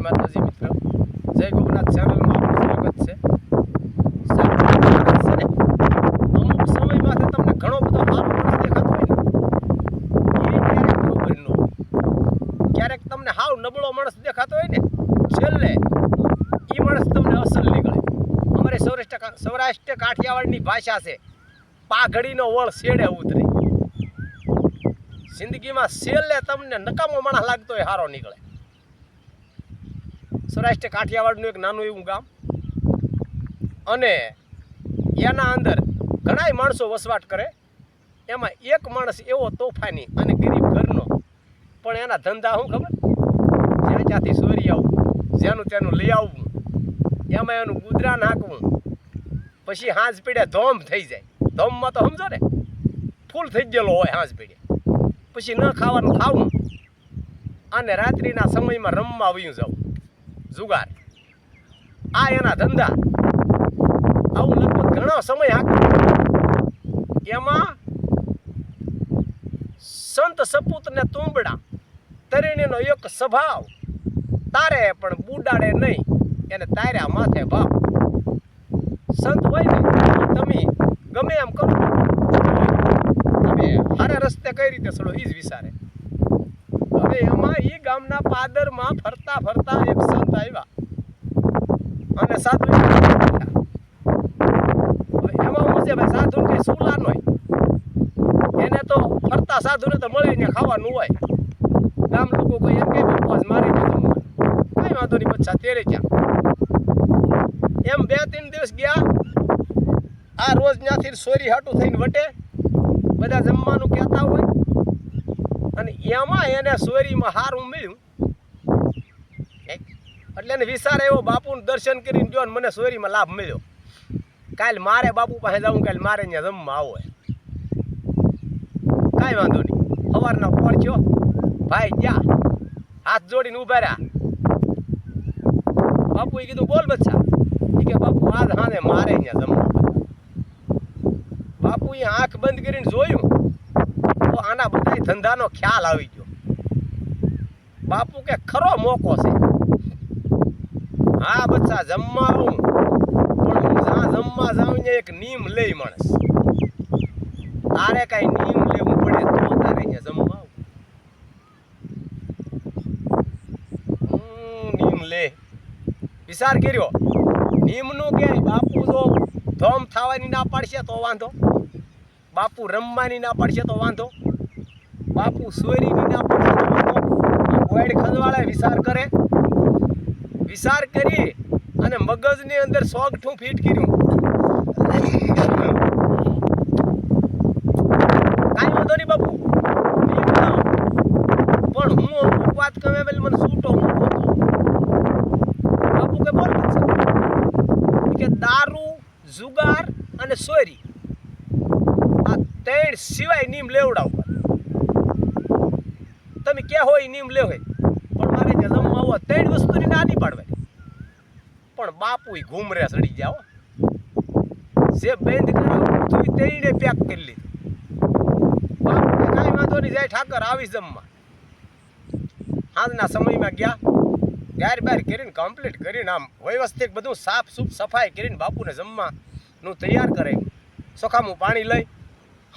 જય માતાજી મિત્ર. જય ગોપનાથ ચેનલમાં આપનું સ્વાગત છે. અમુક સમયમાં તમને ઘણો બધો સારો દેખાતો હોય ક્યારેક તમને હાવ નબળો માણસ દેખાતો હોય ને, છેલ્લે એ માણસ તમને અસલ નીકળે. અમારે સૌરાષ્ટ્ર સૌરાષ્ટ્ર કાઠિયાવાડની ભાષા છે, પાઘડીનો વળ શેડે ઉતરે. જિંદગીમાં છેલ્લે તમને નકામો માણસ લાગતો હોય હારો નીકળે. સૌરાષ્ટ્ર કાઠિયાવાડનું એક નાનું એવું ગામ. અને એના અંદર ઘણાય માણસો વસવાટ કરે. એમાં એક માણસ એવો તોફાની અને ગરીબ ઘરનો. પણ એના ધંધા શું ખબર? જ્યાં જ્યાંથી સોરી આવવું જેનું તેનું લઈ આવવું, એમાં એનું ગુદરા નાખવું. પછી હાંજ પીડે ધોમ થઈ જાય. ધોમમાં તો સમજો ને, ફૂલ થઈ ગયેલો હોય હાંજ પીડે. પછી ન ખાવાનું ખાવું. અને રાત્રિના સમયમાં રમવા વયું જવું જુગાર. આ એના ધંધા. આવું લગભગ ઘણો સમય એમાં સંત સપૂત ને તુંબડા તરીણીનો એક સ્વભાવ. તારે પણ બુડાડે નહીં, એને તાર્યા માથે ભાવ. સંત હોય ને, તમે ગમે એમ કરો. તમે હારા રસ્તે કઈ રીતે ચડો એ જ વિચારે. હવે એમાં એ ગામના પાદરમાં ફરતા ફરતા એક સંત આવ્યા. અને સાધુ એમાં શું છે ભાઈ? સાધુ કઈ સુલા હોય એને તો ફરતા સાધુને તો મળીને ખાવાનું હોય. ગામ લોકો કોઈ એમ કે ઉપવાસ મારી દે જમવાનું કઈ વાંધો નહીં બચ્ચા તેરે ક્યાં? એમ બે ત્રણ દિવસ ગયા. આ રોજ ત્યાંથી સોરી હાટું થઈને વટે. બધા જમવાનું કહેતા હોય. એમાં એને સોરીમાં હારું મળ્યું. એટલે એને વિચાર આવ્યો, બાપુનું દર્શન કરીને જો મને સોરીમાં લાભ મળ્યો. કાલ મારે બાપુ પાસે જવું કાલ મારે અહીંયા જમવા આવો. કાંઈ વાંધો નહીં. સવારના પહોંચ્યો ભાઈ ગયા હાથ જોડીને ઊભા રહ્યા. બાપુએ કીધું, બોલ બચ્ચા. કે, બાપુ, આજ હાને મારે અહીંયા જમવા બાપુએ આંખ બંધ કરીને જોયું. આના બધા ધંધાનો ખ્યાલ આવી ગયો. બાપુ કે ખરો મોકો છે. હા, બચ્ચા જમવા હું પણ હું જ્યાં જમવા જાઉં એક નીમ લઈ માણસ. તારે કઈ નીમ લેવું પડે તો તારે અહીંયા જમવા નીમ લે. વિચાર કર્યો. નીમનું કે બાપુ જો ધોમ થવાની ના પાડશે તો વાંધો. બાપુ રમવાની ના પાડશે તો વાંધો. બાપુ સોયરીની ના વિસાર ખંજવાળે વિચાર કરે. વિચાર કરી અને મગજની અંદર સોગઠું ફીટ કર્યું કાંઈ વાંધો નહીં બાપુ નીમ લાવ. પણ હું અમુક વાત કમે પેલી મને સૂટો મૂકો તો બાપુ કે બોલ બચ્ચા. ઈ કે દારૂ જુગાર અને સોરી આ ત્રણ સિવાય નીમ લેવડાવ કે હોય નીમ હોય. પણ મારે જે જમવા ત્રણ વસ્તુની ના નહીં પાડવાની પણ બાપુ ઘૂમરે સડી જાઓ જે બંધ કરાવું તેણે પેક કરી લીધી. બાપુ કાંઈ વાંધો નહીં, જાય ઠાકર આવી જમવા. આજના સમયમાં ગયા, ગાર બાર કરીને કમ્પ્લીટ કરીને આમ વ્યવસ્થિત બધું સાફ સૂફ સફાઈ કરીને બાપુને જમવાનું તૈયાર કરે. સોખામું પાણી લઈ,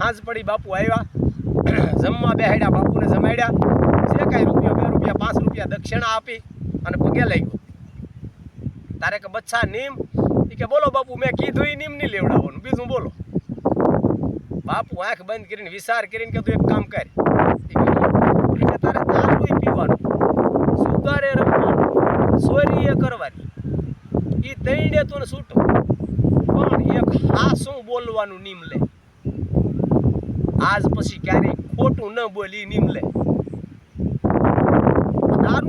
હાંજ પડી બાપુ આવ્યા. જમવા બેહાડ્યા, બાપુને જમાડ્યા. જે કાંઈ રૂપિયા, બે રૂપિયા, પાંચ રૂપિયા દક્ષિણા આપી અને પગે લઈ ગયો. તારે કે બચ્છા, નીમ? એ કે બોલો બાપુ, મેં કીધું એ નીમ નહીં લેવડાવવાનું. બીજું બોલો. બાપુ, આંખ બંધ કરીને વિચાર કરીને કે તું એક કામ કર. તારે દારૂ પીવાનું. સુગારે રમવાનું. સોરી એ કરવાની. એ તૈડે તું છૂટો. પણ એક હાસું બોલવાનું નીમ લે. આજ પછી ક્યારેય ખોટું ન બોલી નીમ લે.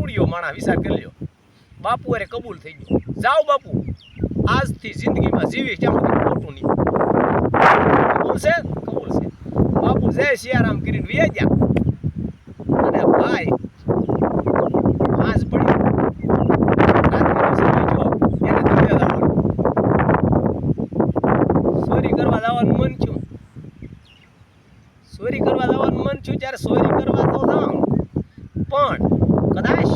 દારૂડિયો માણા વિચાર કરી લ્યો. બાપુ અરે કબૂલ થઈ ગયો. જાઓ બાપુ, આજથી જિંદગીમાં જીવી ક્યાં ખોટું નહીં. કબૂલ છે? કબૂલ છે. બાપુ જય સિયારામ કરીને વે ગયા. અને ભાઈ, આજ પડી. ચોરી કરવા જવાનું મન થયું. ચોરી કરવા જવાનું મન થયું ત્યારે ચોરી કરવા તો જાઉં. પણ કદાચ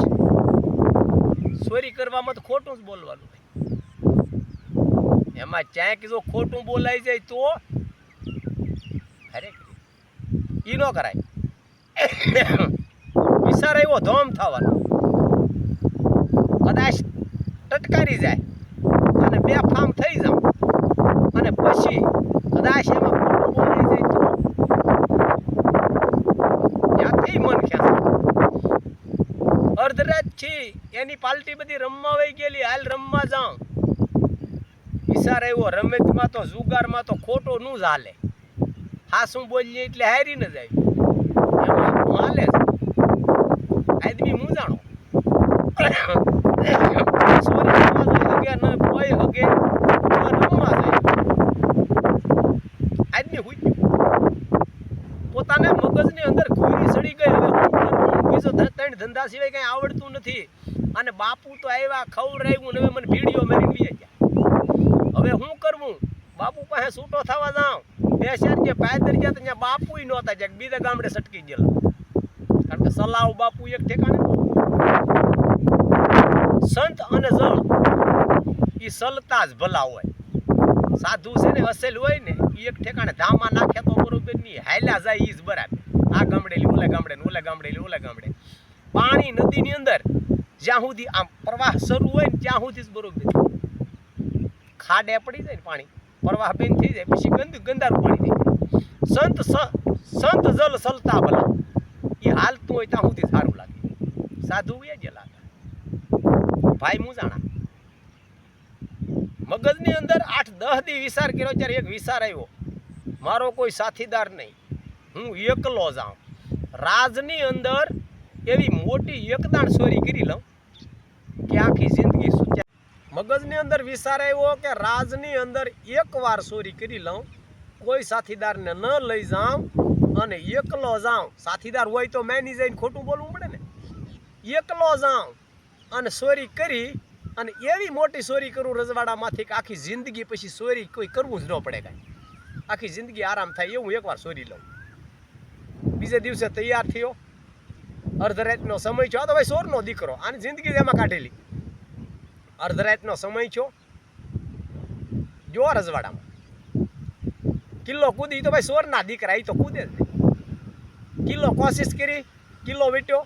ચોરી કરવામાં તો ખોટું જ બોલવાનું એમાં ક્યાંક જો ખોટું બોલાઈ જાય તો અરે, ઈ ન કરાય. વિચાર આવ્યો ધોમ થવાનો. કદાચ ટટકારી જાય અને બે ફામ થઈ જાવ. અને પછી કદાચ એમાં ખોટું બોલાઈ જાય તો ત્યાંથી મન ખેંચે અર્ધરાત છી એની પાલટી બધી રમવા વહી ગયેલી, હાલ રમવા જાઉં. વિચાર આવ્યો, રમતમાં તો, જુગારમાં તો ખોટો નું જ હાલે. હા, શું બોલીએ એટલે હારી ન જાય. હાલે જ આદમી મૂંઝાણો સોરી રમવા જાય હગે ન કોઈ હગે તો રમવા જાય આદમી હુઈ ગયો પોતાના મગજની અંદર ઘોરી સડી ગઈ હવે શું કરવું? બીજો ધ- ત્રણ ધંધા સિવાય કઈ આવડતું નથી અને બાપુ તો આવ્યા, ખવડાવ્યું ને હવે મને ભીડીઓ મારીને બીજે ગયા હવે હું કરવું? બાપુ પાસે છૂટો થવા જાઉં. બે શેર જે પાયદર ગયા તો ત્યાં બાપુ નહોતા જ્યાં બીજા ગામડે સટકી ગયેલા. કારણ કે સલાવ બાપુ એક ઠેકાણે. સંત અને જળ એ સલતા જ ભલા હોય. સાધુ છે ને અસેલ હોય ને એ એક ઠેકાણે ધામા નાખે તો બરોબર નહીં. હાલ્યા જાય એ જ બરાબર. આ ગામડે લી ઓલા ગામડે ને ઓલા ગામડે લી ઓલા ગામડે. પાણી નદીની અંદર જ્યાં સુધી આમ પ્રવાહ શરૂ હોય ને ત્યાં સુધી જ બરોબર ખાડે પડી જાય ને પાણી, પ્રવાહ બેન થઈ જાય, પછી ગંદુ ગંદારું પાણી થઈ જાય સંત સંત જલ સલતા ભલા. એ હાલતું હોય ત્યાં સુધી સારું લાગે. સાધુ એ લાગે. ભાઈ મુજાણા. મગજની અંદર આઠ દહ દી વિચાર કર્યો, ત્યારે એક વિચાર આવ્યો. મારો કોઈ સાથીદાર નહીં. હું એકલો જાઉં. રાજની અંદર એવી મોટી એકદાણ ચોરી કરી લઉં. આખી જિંદગી સૂચ્યા મગજની અંદર વિચાર આવ્યો કે રાજની અંદર એકવાર ચોરી કરી લઉં, કોઈ સાથીદારને ન લઈ જાઉં અને એકલો જાઉં. સાથીદાર હોય તો મેની જઈને ખોટું બોલવું પડે ને. એકલો જાઉં અને ચોરી કરી અને એવી મોટી ચોરી કરું, રજવાડામાંથી કે આખી જિંદગી પછી ચોરી કોઈ કરવું જ ન પડે કાંઈ. આખી જિંદગી આરામ થાય એવું એકવાર ચોરી લઉં. બીજે દિવસે તૈયાર થયો. અર્ધરાતનો સમય છો આ તો ભાઈ સોરનો દીકરો, આની જિંદગી એમાં કાઢેલી. અર્ધરાતનો સમય છો જો રજવાડામાં. કિલ્લો કૂદી તો ભાઈ સોરના દીકરા એ તો કૂદે જ કિલ્લો કોશિશ કરી, કિલ્લો વીટ્યો.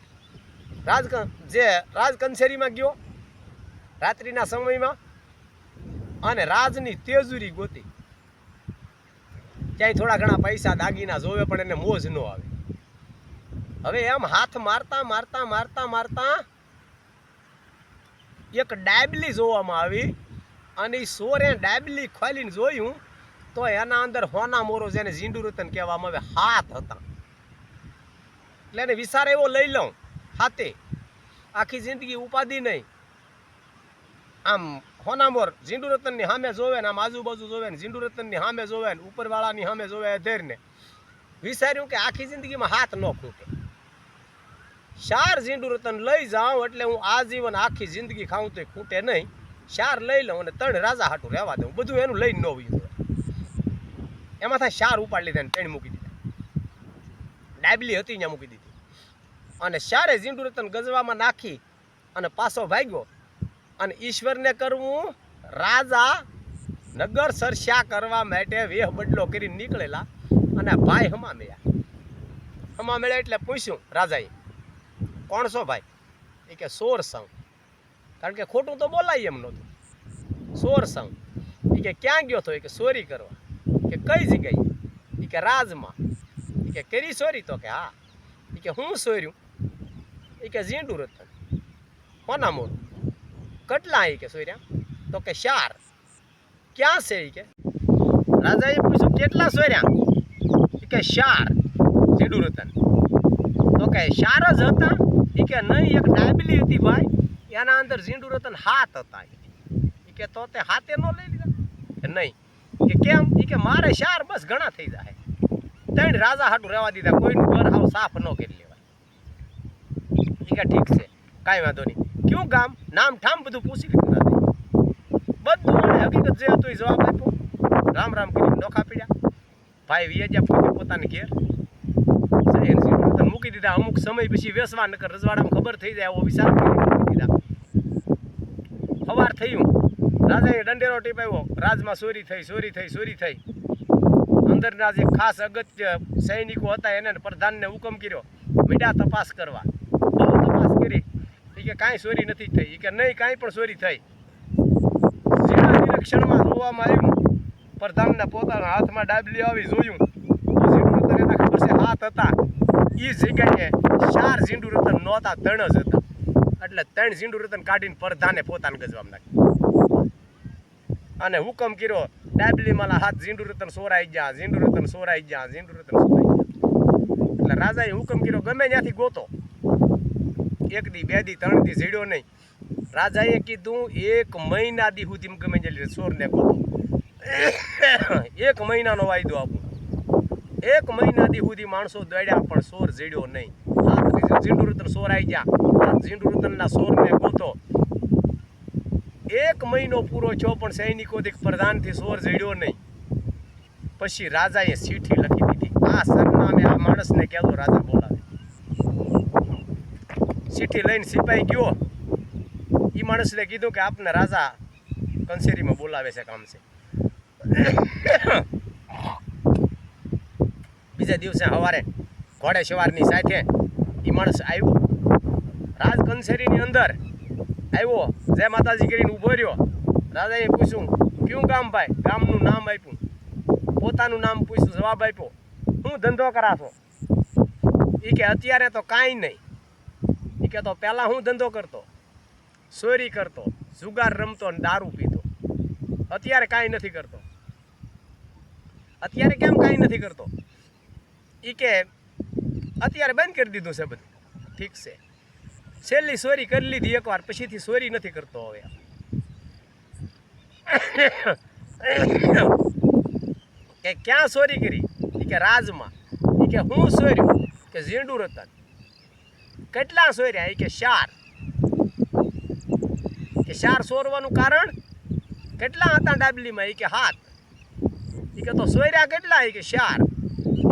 રાજ જે રાજ કંસેરીમાં ગયો, રાત્રિના સમયમાં, અને રાજની તેજુરી ગોતી. ક્યાંય થોડા ઘણા પૈસા દાગીના જોવે પણ એને મોજ ન આવે. હવે એમ હાથ મારતા મારતા મારતા મારતા એક ડાબલી જોવામાં આવી અને એ સોરે ડાબલી ખોલીને જોયું તો એના અંદર હોના મોરો જેને ઝીંડુરતન કહેવામાં આવે, હાથ હતા. એટલે એને વિચાર એવો લઈ લઉં, હાથે. આખી જિંદગી ઉપાધિ નહીં. આમ હોનામોર ઝીંડુરતનની સામે જોવે ને આમ આજુબાજુ જોવે ને ઝીંડુરતનની સામે જોવે ને ઉપરવાળાની સામે જોવે અધેરને. વિચાર્યું કે આખી જિંદગીમાં હાથ ન ખૂટે. ચાર ઝીંડુરતન લઈ જાઉં એટલે હું આજીવન આખી જિંદગી ખાઉં તો ખૂટે નહીં. ચાર લઈ લઉં અને ત્રણ રાજા હાટું રહેવા દઉં. બધું એનું લઈને ન વયું એમાં થાય ચાર ઉપાડ લીધા ને ત્રણ મૂકી દીધા. ડાબલી હતી ત્યાં મૂકી દીધી. અને ચારે ઝીંડુરતન ગજવામાં નાખી અને પાછો ભાગ્યો. અને ઈશ્વરને કરવું રાજા નગર સરસા કરવા માટે વેહ બદલો કરીને નીકળેલા. અને ભાઈ હમા મળ્યા. હમા મેળ્યા એટલે પૂછ્યું, રાજાએ કોણ છો ભાઈ? એ કે સોર સંઘ. કારણ કે ખોટું તો બોલાય એમ નહોતું. સોર સંઘ. એ કે ક્યાં ગયો તો? એ કે સોરી કરવા. કે કઈ જગ્યાએ? એ કે રાજમાં. એ કે કરી સોરી તો કે હા. એ કે હું સોર્યું? એ કે ઝીંડું રતન. કોના મોર કેટલા એ કે સોર્યા? તો કે શાર ક્યાં છે એ કે? રાજાએ પૂછ્યું, કેટલા સોર્યા? કે શાર ઝીંડું રતન. તો કે ચાર જ હતા. એ કે નહીં, એક ડાબલી હતી ભાઈ. એના અંદર ઝીંડું રતન હાથ હતા એ કે તો તે હાથે ન લઈ લીધા. કે નહીં. કે કેમ? એ કે મારે ચાર બસ ઘણા થઈ જાય ત્રણ રાજા હાટું રહેવા દીધા. કોઈનું ઘર હાવ સાફ ન કરી લેવાય. એ કે ઠીક છે. કાંઈ વાંધો નહીં. કયું ગામ? નામ ઠામ બધું પૂછી લીધું નથી બધું હકીકત જે હતું એ જવાબ આપ્યો. રામ રામ કરી નોખા પીડ્યા. ભાઈ વિયજ્યા પોતે પોતાને ઘેર. જઈને સીધું મૂકી દીધા, અમુક સમય પછી વેસવા નકર રજવાડામાં ખબર થઈ જાય એવો વિચાર દીધા. થયું. રાજાએ દંડેરો ટીપાવ્યો. રાજમાં ચોરી થઈ ચોરી થઈ ચોરી થઈ. અંદરના જે ખાસ અગત્ય સૈનિકો હતા, એને પ્રધાનને હુકમ કર્યો, મીડા તપાસ કરવા. બહુ તપાસ કરી. એ કે કાંઈ ચોરી નથી થઈ. એ કે નહીં, કાંઈ પણ ચોરી થઈ. સીધા નિરીક્ષણમાં જોવામાં આવ્યું. પ્રધાનના પોતાના હાથમાં ડાબલી આવી જોયું. તો છે, હાથ હતા. એ જગ્યાએ ચાર ઝીંડુ રતન નહોતા, ત્રણ જ હતા. એટલે ત્રણ ઝીંડુ રતન કાઢીને પરધાને પોતાને ગજવામાં નાખ્યું અને હુકમ કર્યો ડાબલી માલા હાથ ઝીંડુ રતન સોરાઈ ગયા, ઝીંડુ રતન સોરાઈ ગયા, ઝીંડુ રતન સોરાઈ ગયા. એટલે રાજાએ હુકમ કર્યો, ગમે ત્યાંથી ગોતો. એક દી, બે દી, ત્રણ દી ઝીડ્યો નહીં. રાજાએ કીધું, એક મહિના દી સુધી ગમે તે સોરને ગોતો. એક મહિનાનો વાયદો આપું. એક મહિના દી સુધી માણસો દોડ્યા, પણ સોર ઝીડ્યો નહીં. હાથ ઝીંડુ રતન સોર આવી ગયા. હાથ ઝીંડુ રતનના સોરને ગોતો. એક મહિનો પૂરો થયો, પણ સૈનિકોથી પ્રધાનથી સોર ઝીડ્યો નહીં. પછી રાજાએ ચીઠી લખી દીધી. આ સરનામે આ માણસને કહેતો, રાજા બોલાવે. ચીઠી લઈને સિપાઈ ગયો. એ માણસને કીધું કે, આપને રાજા કંસેરીમાં બોલાવે છે કામ છે. બીજા દિવસે સવારે ઘોડે સવારની સાથે એ માણસ આવ્યો. રાજકંસેરીની અંદર આવ્યો. જય માતાજી કરીને ઊભો રહ્યો. રાજાએ પૂછ્યું, કયું ગામ ભાઈ? ગામનું નામ આપ્યું. પોતાનું નામ પૂછ્યું, જવાબ આપ્યો, હું ધંધો કરાશો એ કે, અત્યારે તો કાંઈ નહીં. એ કે, તો પહેલાં હું ધંધો કરતો ચોરી કરતો, જુગાર રમતો અને દારૂ પીતો. અત્યારે કાંઈ નથી કરતો. અત્યારે કેમ કાંઈ નથી કરતો? એ કે અત્યારે બંધ કરી દીધું છે બધું. ઠીક છે. છેલ્લી સોરી કરી લીધી એકવાર, પછીથી સોરી નથી કરતો હવે. કે ક્યાં સોરી કરી? એ કે રાજમાં. એ કે હું સોર્યું? કે ઝીંડુ રતન. કેટલા સોર્યા? એ કે શાર કે શાર સોરવાનું કારણ? કેટલા હતા ડાબલીમાં? એ કે હાથ એ કે તો સોયર્યા કેટલા? એ કે કે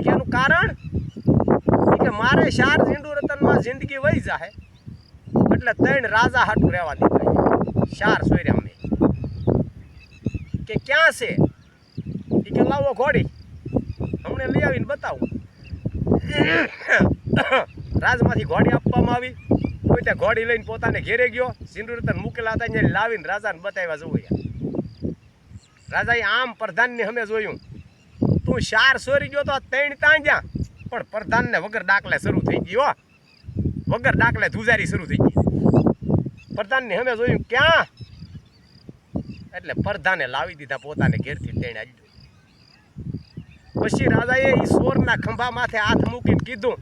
એનું કારણ કે મારે શાર ઝીંડુ રતનમાં જિંદગી વહી જાય એટલે ત્રણ રાજા હાટું રહેવા દીધા શાર સોર્યા મેં કે ક્યાં છે? એ કે લાવો ઘોડી. હમણે લઈ આવીને બતાવું. રાજમાંથી ઘોડી આપવામાં આવી. કોઈ ત્યાં ઘોડી લઈને પોતાને ઘેરે ગયો. ઝીંડુ રતન મૂકેલા હતા અહીંયા લાવીને રાજાને બતાવ્યા જવું રાજાએ આમ પ્રધાનને અમે જોયું. તું ચાર સોરી ગયો તો ત્રણ ત્યાં જ્યાં. પણ પ્રધાનને વગર દાખલે શરૂ થઈ ગયો વગર દાખલે ધુજારી શરૂ થઈ ગઈ. પ્રધાનને અમે જોયું ક્યાં? એટલે પ્રધાને લાવી દીધા પોતાને ઘેરથી તેણે આવી પછી રાજાએ એ સોરના ખંભા માથે હાથ મૂકીને કીધું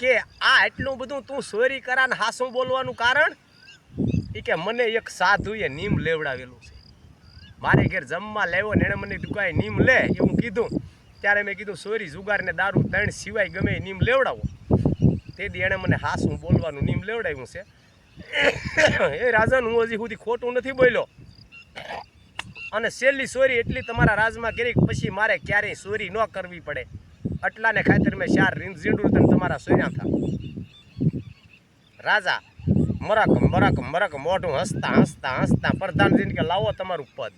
કે આ એટલું બધું તું સોરી કરા ને હાસું બોલવાનું કારણ? એ કે મને એક સાધુએ નીમ લેવડાવેલું છે. મારે ઘેર જમવા લેવો ને એણે મને દુકાએ નીમ લે. એવું કીધું. ત્યારે મેં કીધું, સોરી જુગાર ને દારૂ ત્રણ સિવાય ગમે નીમ લેવડાવો. તે દી એણે મને હાસું બોલવાનું નીમ લેવડાવ્યું છે. એ રાજાનું હું હજી સુધી ખોટું નથી બોલ્યો. અને છેલ્લી સોરી એટલી તમારા રાજમાં કરી પછી મારે ક્યારેય સોરી ન કરવી પડે. આટલાને ખાતર મેં ચાર ઝીંડું તને તમારા સોર્યા થા. રાજા, મરક મરક મરક, મોઢું હસતા હસતા હસતા પ્રધાનજીને કે, લાવો તમારું પદ.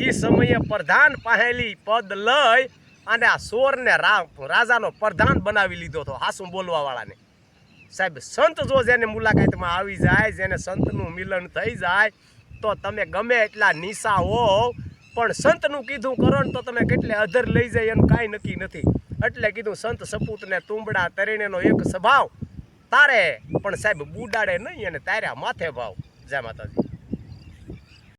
એ સમયે પ્રધાન પાહેલી પદ લઈ અને આ સોરને રાજાનો પ્રધાન બનાવી લીધો હતો, હાસું બોલવાવાળાને. સાહેબ, સંત જો જેને મુલાકાતમાં આવી જાય, જેને સંતનું મિલન થઈ જાય, તો તમે ગમે એટલા નિશા હો, પણ સંતનું કીધું કરો ને તો તમે કેટલે અધર લઈ જાય એનું કાંઈ નક્કી નથી. એટલે કીધું, સંત સપૂતને તુંબડા તરીણેનો એક સ્વભાવ. તારે, પણ સાહેબ, બુડાડે નહીં અને તાર્યા માથે ભાવ. જય માતાજી.